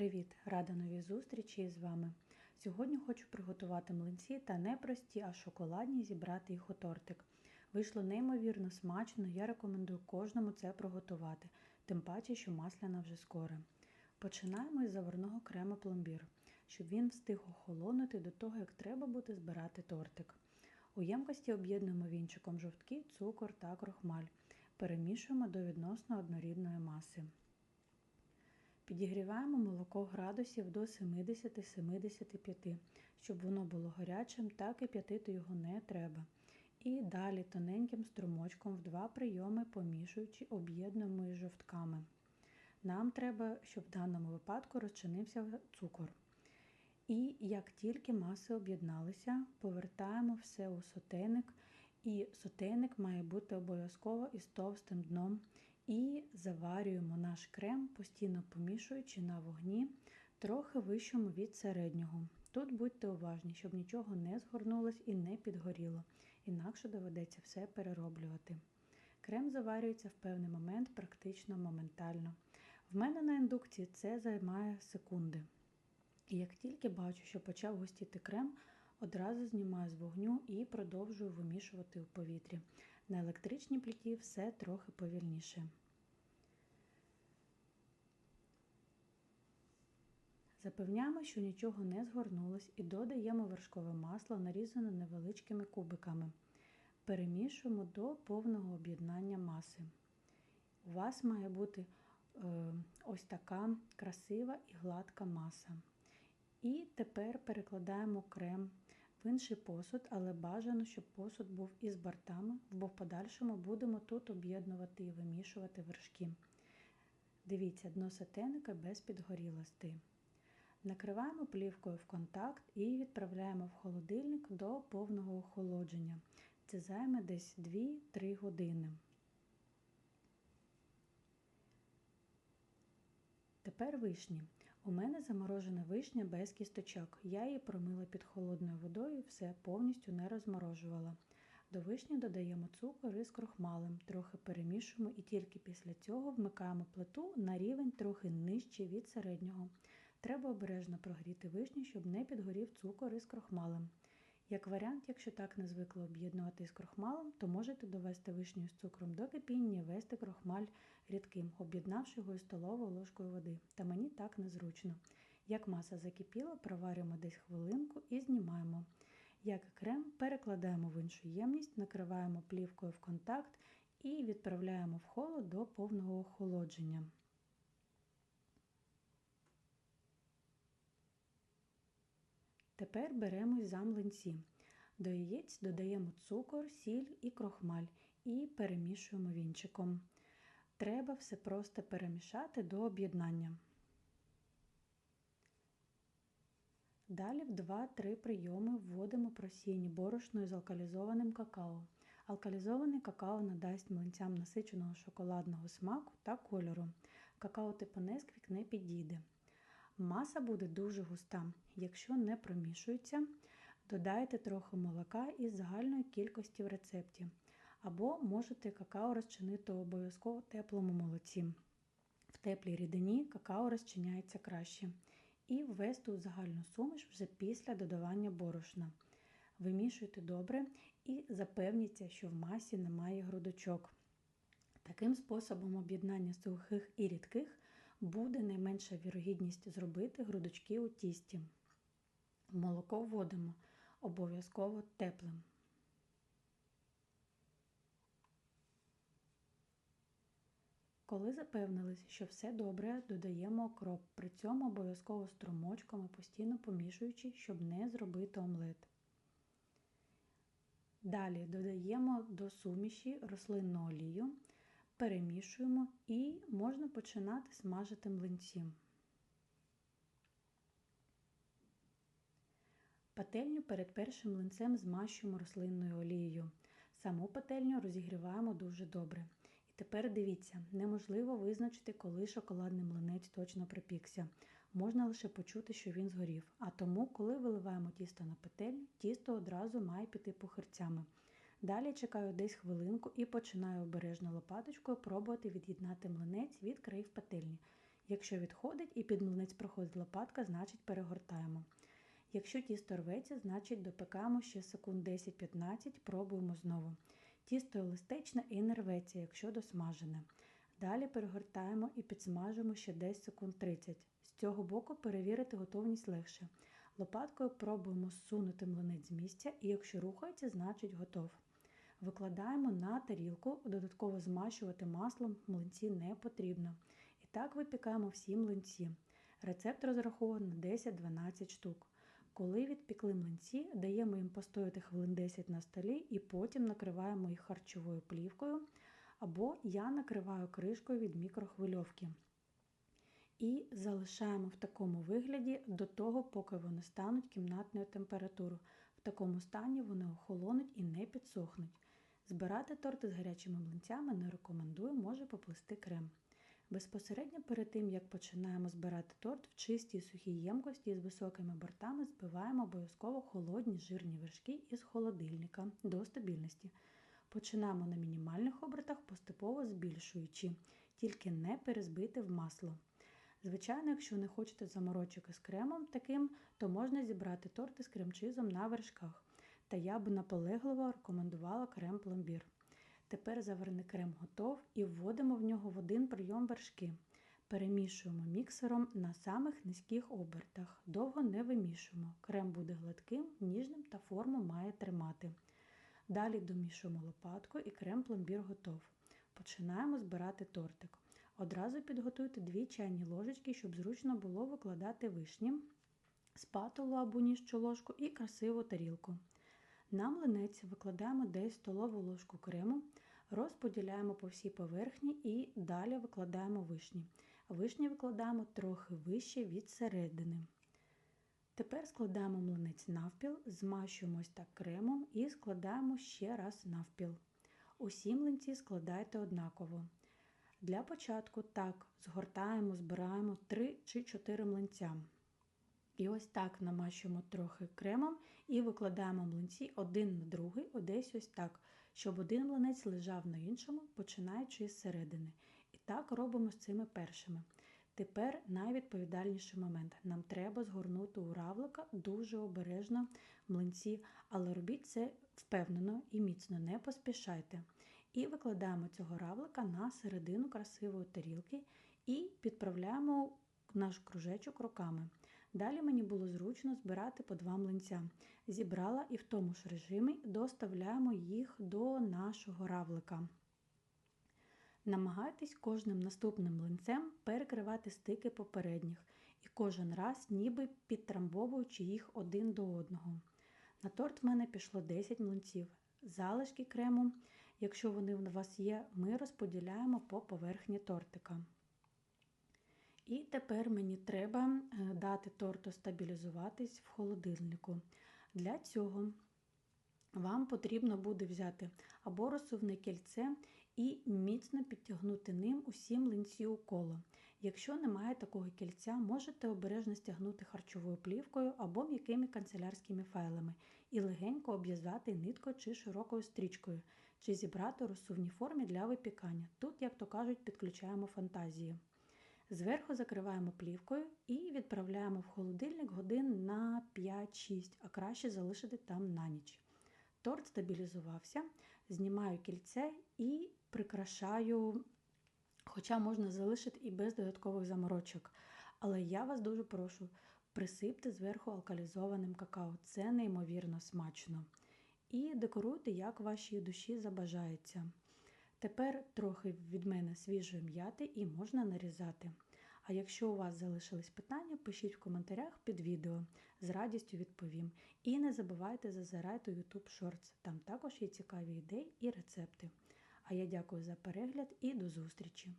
Привіт! Рада новій зустрічі з вами. Сьогодні хочу приготувати млинці та не прості, а шоколадні зібрати їх у тортик. Вийшло неймовірно смачно, я рекомендую кожному це приготувати, тим паче, що масляна вже скоро. Починаємо із заварного крему пломбір, щоб він встиг охолонути до того, як треба буде збирати тортик. У ємкості об'єднуємо вінчиком жовтки, цукор та крохмаль. Перемішуємо до відносно однорідної маси. Підігріваємо молоко градусів до 70-75, щоб воно було гарячим, і п'ятити його не треба. І далі тоненьким струмочком в два прийоми помішуючи, об'єднуємо із жовтками. Нам треба, щоб в даному випадку розчинився цукор. І як тільки маси об'єдналися, повертаємо все у сотейник, і сотейник має бути обов'язково із товстим дном. І заварюємо наш крем, постійно помішуючи на вогні, трохи вищому від середнього. Тут будьте уважні, щоб нічого не згорнулось і не підгоріло, інакше доведеться все перероблювати. Крем заварюється в певний момент практично моментально. В мене на індукції це займає секунди. І як тільки бачу, що почав густіти крем, одразу знімаю з вогню і продовжую вимішувати у повітрі. На електричній пліті все трохи повільніше. Запевняємо, що нічого не згорнулось і додаємо вершкове масло, нарізане невеличкими кубиками. Перемішуємо до повного об'єднання маси. У вас має бути е, ось така красива і гладка маса. І тепер перекладаємо крем в інший посуд, але бажано, щоб посуд був із бортами, бо в подальшому будемо тут об'єднувати і вимішувати вершки. Дивіться, дно сатеника без підгорілості. Накриваємо плівкою в контакт і відправляємо в холодильник до повного охолодження. Це займе десь 2-3 години. Тепер вишні. У мене заморожена вишня без кісточок. Я її промила під холодною водою, все повністю не розморожувала. До вишні додаємо цукор із крохмалем, трохи перемішуємо і тільки після цього вмикаємо плиту на рівень трохи нижче від середнього. Треба обережно прогріти вишню, щоб не підгорів цукор із крохмалем. Як варіант, якщо так не звикли об'єднувати з крохмалем, то можете довести вишню з цукром до кипіння і вести крохмаль рідким, об'єднавши його із столовою ложкою води. Та мені так незручно. Як маса закипіла, проварюємо десь хвилинку і знімаємо. Як крем, перекладаємо в іншу ємність, накриваємо плівкою в контакт і відправляємо в холод до повного охолодження. Тепер беремо за млинці. До яєць додаємо цукор, сіль і крохмаль і перемішуємо вінчиком. Треба все просто перемішати до об'єднання. Далі в 2-3 прийоми вводимо просіяні борошно з алкалізованим какао. Алкалізований какао надасть млинцям насиченого шоколадного смаку та кольору. Какао типу Несквік не підійде. Маса буде дуже густа. Якщо не промішується, додайте трохи молока із загальної кількості в рецепті. Або можете какао розчинити обов'язково теплому молоці. В теплій рідині какао розчиняється краще. І ввести у загальну суміш вже після додавання борошна. Вимішуйте добре і запевніться, що в масі немає грудочок. Таким способом об'єднання сухих і рідких буде найменша вірогідність зробити грудочки у тісті. Молоко вводимо обов'язково теплим. Коли запевнилися, що все добре, додаємо окроп, при цьому обов'язково струмочками, постійно помішуючи, щоб не зробити омлет. Далі додаємо до суміші рослинну олію, перемішуємо і можна починати смажити млинці. Пательню перед першим млинцем змащуємо рослинною олією. Саму пательню розігріваємо дуже добре. І тепер дивіться, неможливо визначити, коли шоколадний млинець точно припікся. Можна лише почути, що він згорів. А тому, коли виливаємо тісто на пательню, тісто одразу має піти похирцями. Далі чекаю десь хвилинку і починаю обережно лопаточкою пробувати від'єднати млинець від країв пательні. Якщо відходить і під млинець проходить лопатка, значить перегортаємо. Якщо тісто рветься, значить допекаємо ще секунд 10-15, пробуємо знову. Тісто еластичне і не рветься, якщо досмажене. Далі перегортаємо і підсмажимо ще десь секунд 30. З цього боку перевірити готовність легше. Лопаткою пробуємо зсунути млинець з місця, і якщо рухається, значить готов. Викладаємо на тарілку, додатково змащувати маслом млинці не потрібно. І так випікаємо всі млинці. Рецепт розрахований на 10-12 штук. Коли відпікли млинці, даємо їм постояти хвилин 10 на столі і потім накриваємо їх харчовою плівкою, або я накриваю кришкою від мікрохвильовки. І залишаємо в такому вигляді до того, поки вони стануть кімнатною температурою. В такому стані вони охолонуть і не підсохнуть. Збирати торти з гарячими млинцями не рекомендую, може поплисти крем. Безпосередньо перед тим, як починаємо збирати торт, в чистій сухій ємкості з високими бортами збиваємо обов'язково холодні жирні вершки із холодильника до стабільності. Починаємо на мінімальних обертах, поступово збільшуючи, тільки не перезбити в масло. Звичайно, якщо не хочете заморочок із кремом таким, то можна зібрати торти з кремчизом на вершках. Та я б наполегливо рекомендувала крем-пломбір. Тепер заварний крем готов і вводимо в нього в один прийом вершки. Перемішуємо міксером на самих низьких обертах. Довго не вимішуємо. Крем буде гладким, ніжним та форму має тримати. Далі домішуємо лопатку і крем-пломбір готов. Починаємо збирати тортик. Одразу підготуйте 2 чайні ложечки, щоб зручно було викладати вишні, спатулу або ніжчу ложку і красиву тарілку. На млинець викладаємо десь столову ложку крему, розподіляємо по всій поверхні і далі викладаємо вишні. Вишні викладаємо трохи вище від середини. Тепер складаємо млинець навпіл, змащуємо ось так кремом і складаємо ще раз навпіл. Усі млинці складайте однаково. Для початку так згортаємо, збираємо 3 чи 4 млинця. І ось так намащуємо трохи кремом і викладаємо млинці один на другий, одесь ось так, щоб один млинець лежав на іншому, починаючи з середини. І так робимо з цими першими. Тепер найвідповідальніший момент. Нам треба згорнути у равлика дуже обережно млинці, але робіть це впевнено і міцно, не поспішайте. І викладаємо цього равлика на середину красивої тарілки і підправляємо наш кружечок руками. Далі мені було зручно збирати по два млинця. Зібрала і в тому ж режимі доставляємо їх до нашого равлика. Намагайтесь кожним наступним млинцем перекривати стики попередніх і кожен раз ніби підтрамбовуючи їх один до одного. На торт в мене пішло 10 млинців. Залишки крему, якщо вони у вас є, ми розподіляємо по поверхні тортика. І тепер мені треба е, дати торту стабілізуватись в холодильнику. Для цього вам потрібно буде взяти або розсувне кільце і міцно підтягнути ним усі млинці у коло. Якщо немає такого кільця, можете обережно стягнути харчовою плівкою або м'якими канцелярськими файлами і легенько обв'язати ниткою чи широкою стрічкою, чи зібрати у розсувній формі для випікання. Тут, як то кажуть, підключаємо фантазію. Зверху закриваємо плівкою і відправляємо в холодильник годин на 5-6, а краще залишити там на ніч. Торт стабілізувався, знімаю кільце і прикрашаю, хоча можна залишити і без додаткових заморочок. Але я вас дуже прошу, присипте зверху алкалізованим какао. Це неймовірно смачно. І декоруйте, як вашій душі забажається. Тепер трохи від мене свіжої м'яти і можна нарізати. А якщо у вас залишились питання, пишіть в коментарях під відео, з радістю відповім. І не забувайте зазирати YouTube Shorts, там також є цікаві ідеї і рецепти. А я дякую за перегляд і до зустрічі!